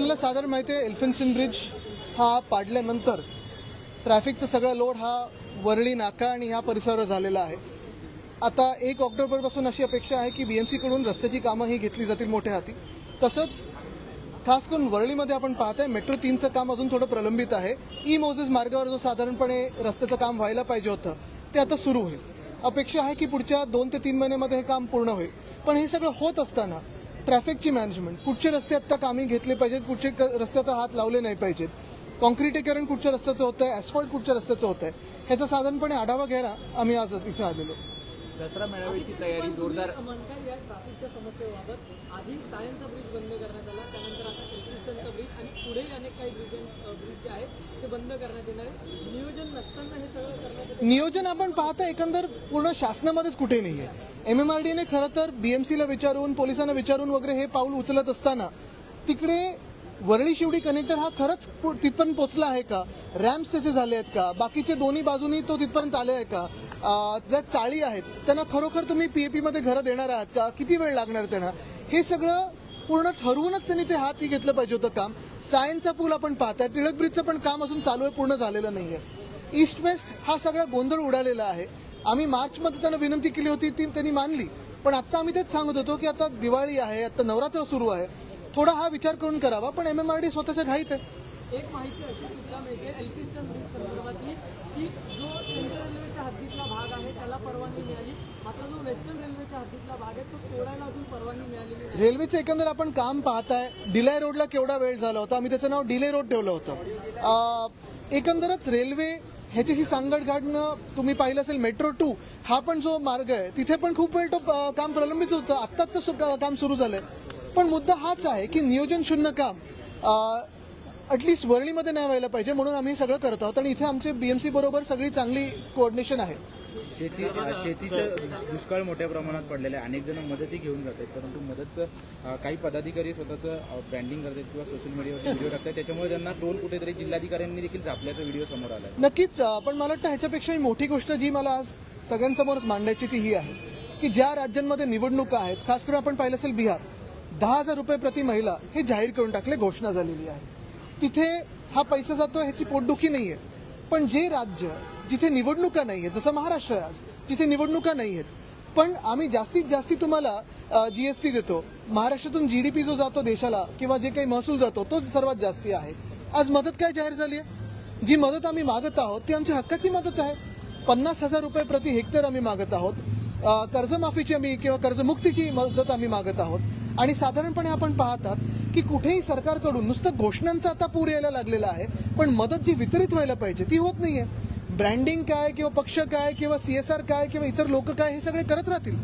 आपल्याला साधारण माहिती आहे एल्फिन्स्टन ब्रिज हा पाडल्यानंतर ट्रॅफिकचा सगळा लोड हा वरळी नाका आणि ह्या परिसरावर झालेला आहे. आता एक ऑक्टोबरपासून अशी अपेक्षा आहे की बी एम सीकडून रस्त्याची कामं ही घेतली जातील मोठ्या हाती. तसंच खास करून वरळीमध्ये आपण पाहताय मेट्रो तीनचं काम अजून थोडं प्रलंबित आहे. ई मोझेस मार्गावर जो साधारणपणे रस्त्याचं काम व्हायला पाहिजे होतं ते आता सुरू होईल. अपेक्षा आहे की पुढच्या दोन ते तीन महिन्यामध्ये हे काम पूर्ण होईल. पण हे सगळं होत असताना ट्रॅफिकची मॅनेजमेंट. कुठचे रस्ते आत्ता कामी घेतले पाहिजेत कुठचे रस्ते आता हात लावले नाही पाहिजेत. कॉन्क्रिटीकरण कुठच्या रस्त्याचं होतं आहे ॲस्फॉल्ट कुठच्या रस्त्याचं होतं आहे ह्याचा साधारणपणे आढावा घ्यायला आम्ही आज इथे आलेलो. दसरा मेळाव्याची तयारी जोरदार म्हणताय या ट्रॅफिकच्या समस्येबाबत आधी सायन्सचा ब्रिज बंद करण्यात आला त्यानंतर आता एल्फिन्स्टनचा ब्रिज आणि पुढेही अनेक काही ब्रिज ब्रिज जे आहेत ते बंद करण्यात येणार आहे नियोजन नसताना हे सगळं करण्यात येतं. नियोजन आपण पाहता एकंदर पूर्ण शासनामध्येच कुठे नाहीये. एम एम आर डीने खरं तर बीएमसीला विचारून पोलिसांना विचारून वगैरे हे पाऊल उचलत असताना तिकडे वरळी शिवडी कनेक्टर हा खरंच पु- तिथपर्यंत पोचला आहे का? रॅम्प्स त्याचे झाले आहेत का? बाकीचे दोन्ही बाजूनी तो तिथपर्यंत आले आहे का? ज्या चाळी आहेत त्यांना खरोखर तुम्ही पीएपीमध्ये घरं देणार आहात का? किती वेळ लागणार त्यांना? हे सगळं पूर्ण ठरवूनच त्यांनी ते हाती घेतलं पाहिजे होतं काम. सायन्सचा पूल आपण पाहताय टिळक ब्रिजचं पण काम अजून चालू आहे पूर्ण झालेलं नाही आहे ईस्ट वेस्ट हा सगळा गोंधळ उडालेला आहे. आम्ही मार्चमध्ये त्यांना विनंती केली होती ती त्यांनी मानली. पण आता आम्ही तेच सांगत होतो की आता दिवाळी आहे आता नवरात्र सुरू आहे. थोडा हा विचार करून करावा पण एम एम आर डी स्वतःच्या घाईत आहे. एक माहिती अशी सुद्धा मिळते ब्रिज संदर्भातली की जो सेंट्रल रेल्वेच्या हद्दीतला भाग आहे त्याला परवानगी मिळाली. मात्र जो वेस्टर्न रेल्वेच्या हद्दीतला भाग आहे तो तोडायला अजून परवानगी मिळालेली नाही. रेल्वेचं एकंदर आपण काम पाहताय डिलाय रोडला केवढा वेळ झाला होता आम्ही त्याचं नाव डिले रोड ठेवलं होतं. एकंदरच रेल्वे ह्याच्याशी सांगड घाटणं तुम्ही पाहिलं असेल मेट्रो टू हा पण जो मार्ग आहे तिथे पण खूप वेळ तो काम प्रलंबित होतं. आत्ता आत्ता काम सुरू झालंय. पण मुद्दा हाच आहे की नियोजन शून्य काम अटलिस्ट वरळीमध्ये नाही व्हायला पाहिजे म्हणून आम्ही सगळं करत आहोत. आणि इथे आमचे बीएमसी बरोबर सगळी चांगली कोऑर्डिनेशन आहे. शेती शेतीचं दुष्काळ मोठ्या प्रमाणात पडलेलं आहे. अनेक जण मदती घेऊन जातात परंतु मदत काही पदाधिकारी स्वतःचं ब्रँडिंग करतात किंवा सोशल मीडियावर व्हिडिओ टाकतात. त्याच्यामुळे त्यांना टोल कुठेतरी जिल्हाधिकाऱ्यांनी देखील झापल्याचा व्हिडिओ समोर आला नक्कीच पण मला वाटतं ह्याच्यापेक्षाही मोठी गोष्ट जी मला आज सगळ्यांसमोरच मांडायची ती ही आहे की ज्या राज्यांमध्ये निवडणुका आहेत खास करून आपण पाहिलं असेल बिहार दहा हजार रुपये प्रति महिला हे जाहीर करून टाकले घोषणा झालेली आहे. तिथे हा पैसा जातो ह्याची पोटदुखी नाहीये. पण जे राज्य जिथे निवडणुका नाही आहेत जसं महाराष्ट्र आज तिथे निवडणुका नाही आहेत पण आम्ही जास्तीत जास्ती तुम्हाला जीएसटी देतो. महाराष्ट्रातून जीडीपी जो जातो देशाला किंवा जे काही महसूल जातो तो सर्वात जास्ती आहे. आज मदत काय जाहीर झाली आहे? जी मदत आम्ही मागत आहोत ती आमच्या हक्काची मदत आहे. पन्नास हजार रुपये प्रति हेक्टर आम्ही मागत आहोत. कर्जमाफीची आम्ही किंवा कर्जमुक्तीची मदत आम्ही मागत आहोत. आणि साधारणपणे आपण पाहतात की कुठेही सरकारकडून नुसतं घोषणांचा आता पूर यायला लागलेला आहे पण मदत जी वितरित व्हायला पाहिजे ती होत नाहीये. ब्रँडिंग काय किंवा पक्ष काय किंवा सीएसआर काय किंवा इतर लोक काय हे सगळे करत राहतील.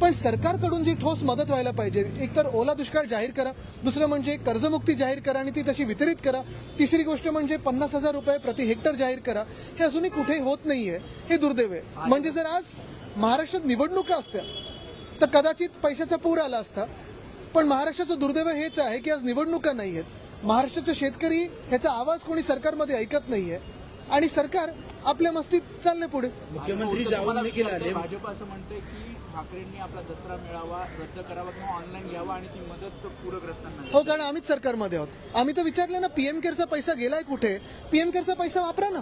पण सरकारकडून जी ठोस मदत व्हायला पाहिजे एकतर ओला दुष्काळ जाहीर करा दुसरं म्हणजे कर्जमुक्ती जाहीर करा आणि ती तशी वितरित करा तिसरी गोष्ट म्हणजे पन्नास हजार रुपये प्रति हेक्टर जाहीर करा हे अजूनही कुठेही होत नाहीये हे दुर्दैव आहे. म्हणजे जर आज महाराष्ट्रात निवडणुका असत्या तर कदाचित पैशाचा पूर आला असता पण महाराष्ट्राचं दुर्दैव हेच आहे की आज निवडणुका नाही आहेत महाराष्ट्राचे शेतकरी ह्याचा आवाज कोणी सरकारमध्ये ऐकत नाहीये. आणि सरकार आपल्या मस्तीत चालले पुढे. मुख्यमंत्री जाऊन देखील आले भाजप असं म्हणतंय की ठाकरेंनी आपला दसरा मेळावा रद्द करावा किंवा ऑनलाईन घ्यावा आणि ती मदत पूरग्रस्तांना. हो कारण आम्हीच सरकारमध्ये आहोत. आम्ही तर विचारलं ना पीएम केअरचा पैसा गेलाय कुठे? पीएम केअरचा पैसा वापरा ना.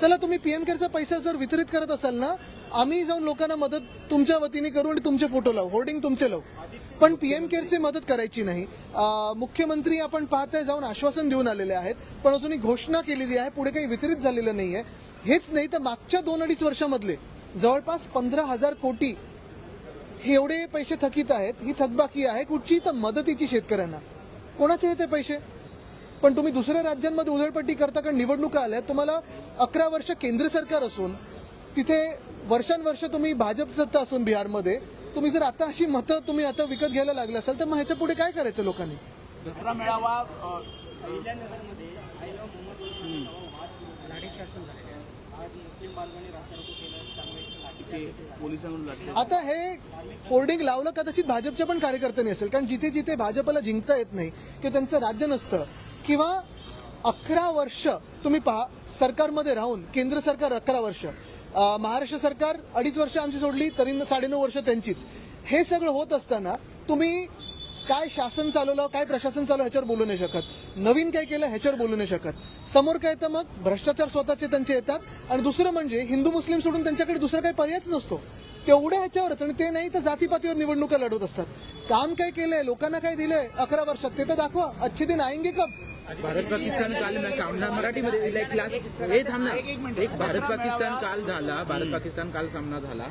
चला तुम्ही पीएम केअरचा पैसा जर वितरित करत असाल ना आम्ही जाऊन लोकांना मदत तुमच्या वतीने करू आणि तुमचे फोटो लावू. होर्डिंग तुमचे लावू. पण पीएम केअरची मदत करायची नाही. मुख्यमंत्री आपण पाहताय जाऊन आश्वासन देऊन आलेले आहेत. पण अजूनही घोषणा केलेली आहे पुढे काही वितरित झालेलं नाहीये. हेच नाही तर मागच्या दोन अडीच वर्षामधले जवळपास पंधरा हजार कोटी हे एवढे पैसे थकीत आहेत ही थकबाकी आहे कुठची तर मदतीची शेतकऱ्यांना. कोणाचे हे ते पैसे? पण तुम्ही दुसऱ्या राज्यांमध्ये उधळपट्टी करता कारण निवडणुका आल्या तुम्हाला अकरा वर्ष केंद्र सरकार असून तिथे वर्षानुवर्ष तुम्ही भाजप सत्ता असून बिहारमध्ये तुम्ही जर आता अशी मतं तुम्ही आता विकत घ्यायला लागले असाल तर मग ह्याच्या पुढे काय करायचं लोकांनी? दुसरा मेळावा आता हे होर्डिंग लावलं कदाचित भाजपच्या पण कार्यकर्त्यांनी असेल? कारण जिथे जिथे भाजपला जिंकता येत नाही किंवा त्यांचं राज्य नसतं. किंवा अकरा वर्ष तुम्ही पहा सरकारमध्ये राहून केंद्र सरकार अकरा वर्ष महाराष्ट्र सरकार अडीच वर्ष आमची सोडली तरी साडेनऊ वर्ष त्यांचीच. हे सगळं होत असताना तुम्ही काय शासन चालवलं काय प्रशासन चालवलं ह्याच्यावर बोलू नाही शकत. नवीन काय केलं ह्याच्यावर बोलू नाही शकत. समोर काय तर मग? भ्रष्टाचार स्वतःचे त्यांचे येतात. आणि दुसरं म्हणजे हिंदू मुस्लिम सोडून त्यांच्याकडे दुसरा काही पर्यायच नसतो. तेवढ्या ह्याच्यावरच. आणि ते नाही तर जातीपातीवर निवडणुका लढवत असतात. काम काय केलंय? लोकांना काय दिलंय? अकरा वर्षात. ते तर दाखवा. अच्छे दिन आएंगे कब? भारत पाकिस्तान काल सामना मराठीमध्ये एक भारत पाकिस्तान काल झाला. भारत पाकिस्तान काल सामना झाला.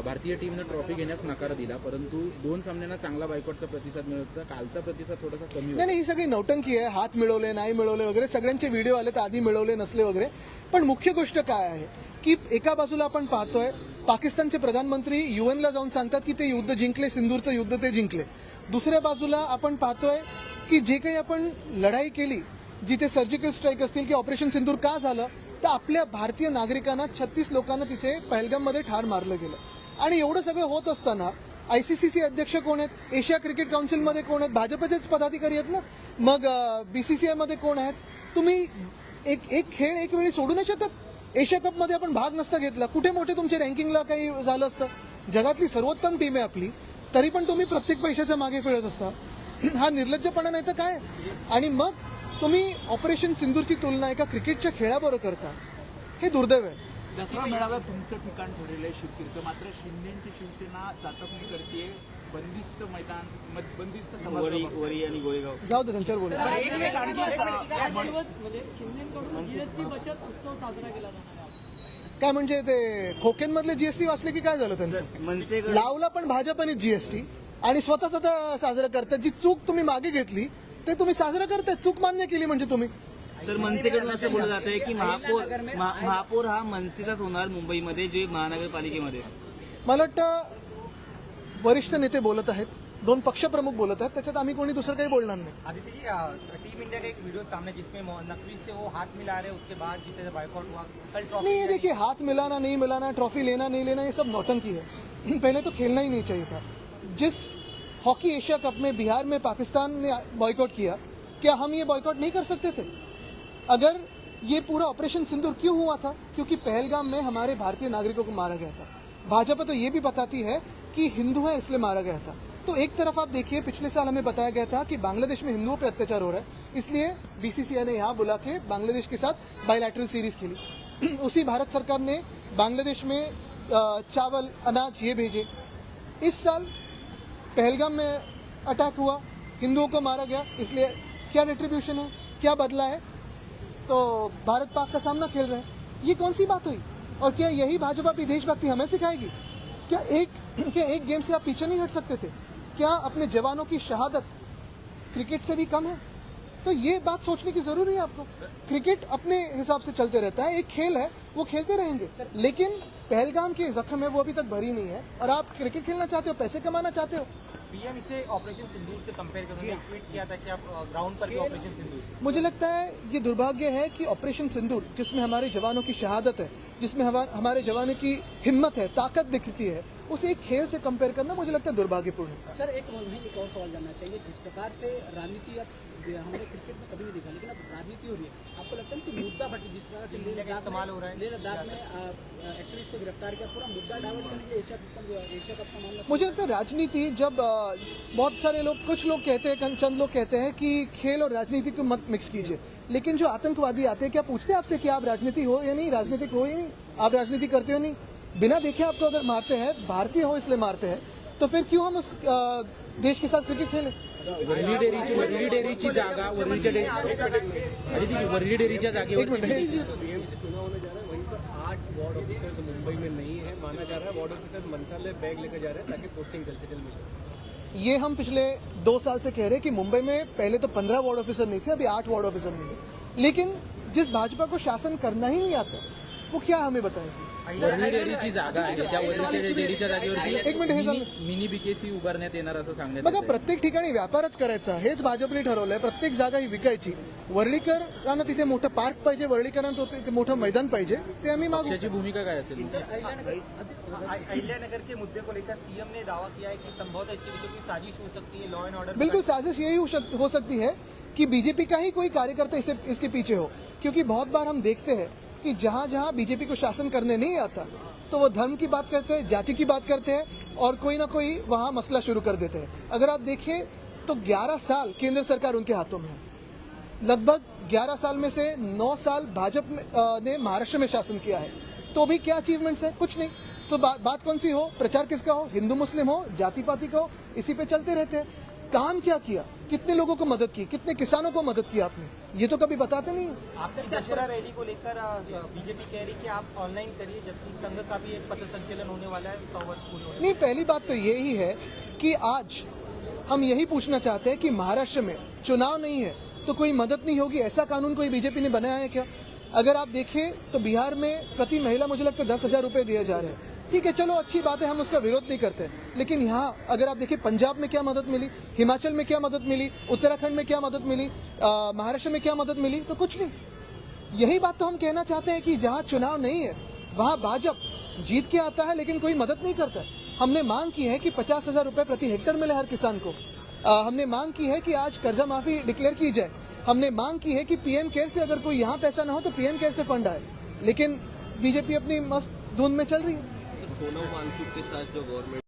भारतीय टीमनं ट्रॉफी घेण्यास नकार दिला परंतु दोन सामन्यांना चांगला बायकॉटचा प्रतिसाद मिळत होता. कालचा प्रतिसाद थोडासा कमी नाही होता. नाही ही सगळी नौटंकी आहे. हात मिळवले नाही मिळवले वगैरे सगळ्यांचे व्हिडिओ आले तर आधी मिळवले नसले वगैरे. पण मुख्य गोष्ट काय आहे? की एका बाजूला आपण पाहतोय पाकिस्तानचे प्रधानमंत्री युएनला जाऊन सांगतात की ते युद्ध जिंकले सिंदूरचं युद्ध ते जिंकले. दुसऱ्या बाजूला आपण पाहतोय की जे काही आपण लढाई केली जिथे सर्जिकल स्ट्राईक असतील की ऑपरेशन सिंदूर का झालं तर आपल्या भारतीय नागरिकांना छत्तीस लोकांना तिथे पहलगाममध्ये ठार मारलं गेलं. आणि एवढं सगळं होत असताना आयसीसीचे अध्यक्ष कोण आहेत? एशिया क्रिकेट काउन्सिलमध्ये कोण आहेत? भाजपचेच पदाधिकारी आहेत ना? मग बीसीसीआयमध्ये कोण आहेत? तुम्ही एक एक खेळ एक वेळी सोडू नाही शकत? एशिया कपमध्ये आपण भाग नसता घेतला. कुठे मोठे तुमच्या रँकिंगला काही झालं असतं? जगातली सर्वोत्तम टीम आहे आपली. तरी पण तुम्ही प्रत्येक पैशाच्या मागे फिरत असता. हा निर्लज्जपणा नाही तर काय? आणि मग तुम्ही ऑपरेशन सिंदूरची तुलना एका क्रिकेटच्या खेळाबरोबर करता. हे दुर्दैव आहे. दसरा मेळाव्यात तुमचं ठिकाण ठरलेलं आहे शिवतीर्थ. मात्र शिंदेची शिवसेना चाचपणी करते बंदिस्त मैदान मद- बंदिस्त वरी आणि गोळेगाव जाऊ दे त्यांच्यावर बोला. दिवस म्हणजे शिंदेकडून जीएसटी बचत उत्सव साजरा केला जाणार काय म्हणजे ते खोकेनमधले जीएसटी वाचले की काय झालं त्यांचं? लावला पण भाजपने जीएसटी आणि स्वतःच आता साजरं करतात. जी चूक तुम्ही मागे घेतली ते तुम्ही साजरं करताय. चूक मान्य केली म्हणजे तुम्ही. सर मनसेकडून असं बोललं जात आहे की महापौर महा- महापौर हा मनसेचाच होणार मुंबईमध्ये जे महानगरपालिकेमध्ये. मला वाटतं वरिष्ठ नेते बोलत आहेत. दोन पक्षप्रमुख बोलत आहेत. त्याच्यात आम्ही कोणी दुसरं काही बोलणार नाही. आदित्य जी टीम इंडिया का एक वीडियो सामने जिसमें नकवी से वो हाथ मिला रहे उसके बाद जिसे बाइकआउट हुआ कल ट्रॉफी नहीं देखिए हाथ मिलाना नहीं मिलाना ट्रॉफी लेना नहीं लेना ये सब नौटंकी है। पहले तो खेलना ही नहीं चाहिए था। जिस हॉकी एशिया कप में बिहार में पाकिस्तान ने बॉयकॉट किया क्या हम ये बॉयकॉट नहीं कर सकते थे? अगर ये पूरा ऑपरेशन सिंदूर क्यों हुआ था? क्योंकि पहलगाम में हमारे भारतीय नागरिकों को मारा गया था। भाजपा तो ये भी बताती है कि हिंदू है, इसलिए मारा गया था। तो एक तरफ़ आप देखिए, पिछले साल हमें बताया गया था कि बांग्लादेश में हिंदुओं पर अत्याचार हो रहा है। इसलिए बीसीसीआई ने यहाँ बुला के बांग्लादेश के साथ बायलैटरल सीरीज़ खेली। उसी भारत सरकार ने बांग्लादेश में चावल, अनाज ये भेजे। इस साल पहलगाम में अटैक हुआ, हिंदुओं को मारा गया। इसलिए क्या रिट्रीब्यूशन है? क्या बदला है? तो भारत पाक का सामना खेल रहे हैं। ये कौन सी बात हुई? और क्या यही भाजपा की देशभक्ति हमें सिखाएगी? क्या एक क्या एक गेम से आप पीछे नहीं हट सकते थे? क्या अपने जवानों की शहादत क्रिकेट से भी कम है? तो ये बात सोचने की ज़रूरी है आपको। क्रिकेट अपने हिसाब से चलते रहता है एक खेल है वो खेलते रहेंगे। लेकिन पहलगाम के जख्म है वो अभी तक भरी नहीं है। और आप क्रिकेट खेलना चाहते हो पैसे कमाना चाहते हो? पीएम इसे ऑपरेशन सिंदूर से कंपेयर कर उन्होंने ट्वीट किया था कि आप ग्राउंड पर ऑपरेशन सिंदूर। मुझे लगता है ये दुर्भाग्य है कि ऑपरेशन सिंदूर जिसमें हमारे जवानों की शहादत है जिसमें हमारे जवानों की हिम्मत है ताकत दिखती है उसे एक खेल से कंपेयर करना मुझे लगता है दुर्भाग्यपूर्ण है। सर एक एक और सवाल जानना चाहिए। जिस प्रकार से राजनीति अब हमने क्रिकेट में कभी नहीं देखा लेकिन अब राजनीति हो रही है। आपको लगता है कि मुद्दा भट्टी जिस प्रकार से का इस्तेमाल हो रहा है। लेह लद्दाख में एक्ट्रेस को गिरफ़्तार किया पूरा मुद्दा डाइवर्ट करने के लिए एशिया कप एशिया कप का मामला मुझे लगता है राजनीति जब बहुत सारे लोग कुछ लोग कहते हैं चंद लोग कहते हैं कि खेल और राजनीति को मत मिक्स कीजिए। लेकिन जो आतंकवादी आते हैं क्या पूछते हैं आपसे कि आप राजनीति हो या नहीं? राजनीतिक हो या नहीं? आप राजनीति करते हो नहीं? बिना देखे आपको अगर मारते हैं भारतीय हो इसलिए मारते हैं तो फिर क्यों हम उस देश के साथ क्रिकेट खेलें? वर्ली डेअरीची वर्ली डेअरीची जागा डेअरी डेअरीच्या जागेवर वार्ड ऑफिसर्स मुंबई में नहीं है माना जा रहा है वार्ड ऑफिसर मंत्रालय बैग लेकर जा रहे हैं ताकि पोस्टिंग मिले ये हम पिछले दो साल से कह रहे हैं कि मुंबई में पहले तो पंद्रह वार्ड ऑफिसर नहीं थे अभी आठ वार्ड ऑफिसर नहीं थे लेकिन जिस भाजपा को शासन करना ही नहीं आता वो क्या हमें बताएगी? वर्ली डेअरीची जागा आहे. त्या वर्ली डेअरीच्या जागेवरती एक मिनिट हे सांग. मिनी- मिनी बीकेसी उभारण्यात येणार असं सांगण्यात बघा येतंय. प्रत्येक ठिकाणी व्यापारच करायचा. हेच भाजपने ठरवलंय. प्रत्येक जागा ही विकायची. वर्ळीकरांना तिथे मोठं पार्क पाहिजे वर्ळीकरांना तिथे मोठं मैदान पाहिजे ते आम्ही मागू. पक्षाची भूमिका काय असेल अहिल्या नगर के मुद्दे को लेकर सीएम ने दावा किया है कि संभवतः इसके पीछे कोई साजिश हो सकती है लॉ एंड ऑर्डर बिल्कुल साजिश यही हो हो सकती है कि बीजेपी का ही कोई कार्यकर्ता इसे इसके पीछे हो। क्योंकि बहुत बार हम देखते हैं कि जहाँ जहाँ बीजेपी को शासन करने नहीं आता तो वो धर्म की बात करते हैं जाति की बात करते हैं और कोई ना कोई वहाँ मसला शुरू कर देते हैं। अगर आप देखिए तो 11 साल केंद्र सरकार उनके हाथों में है। लगभग 11 साल में से 9 साल भाजपा ने महाराष्ट्र में शासन किया है। तो भी क्या अचीवमेंट्स है? कुछ नहीं। तो बा, बात कौन सी हो? प्रचार किसका हो? हिंदू मुस्लिम हो? जाति पाति का हो? इसी पे चलते रहते हैं। काम क्या किया? कितने लोगों को मदद की? कितने किसानों को मदद की आपने? ये तो कभी बताते नहीं है। आपकी दशहरा रैली को लेकर बीजेपी कह रही है कि आप ऑनलाइन करिए जबकि संघ का भी एक पथ संचलन होने वाला है सौ वर्ष पूर्ण नहीं पहली बात तो यही है कि आज हम यही पूछना चाहते हैं कि महाराष्ट्र में चुनाव नहीं है तो कोई मदद नहीं होगी? ऐसा कानून कोई बीजेपी ने बनाया है क्या? अगर आप देखें तो बिहार में प्रति महिला मुझे लगता है दस हज़ार रुपए दिए जा रहे हैं। ठीक है चलो अच्छी बात है हम उसका विरोध नहीं करते। लेकिन यहाँ अगर आप देखिए पंजाब में क्या मदद मिली हिमाचल में क्या मदद मिली उत्तराखंड में क्या मदद मिली महाराष्ट्र में क्या मदद मिली तो कुछ नहीं। यही बात तो हम कहना चाहते हैं कि जहाँ चुनाव नहीं है वहाँ भाजपा जीत के आता है लेकिन कोई मदद नहीं करता हमने मांग की है कि पचास हज़ार रुपए प्रति हेक्टर मिले हर किसान को। अ, हमने मांग की है कि आज कर्जा माफ़ी डिक्लेयर की जाए। हमने मांग की है कि पीएम केयर से अगर कोई यहाँ पैसा ना हो तो पीएम केयर से फंड आए। लेकिन बीजेपी अपनी मस्त धुन में चल रही है। सोनम वांगचुक के साथ जो गवर्नमेंट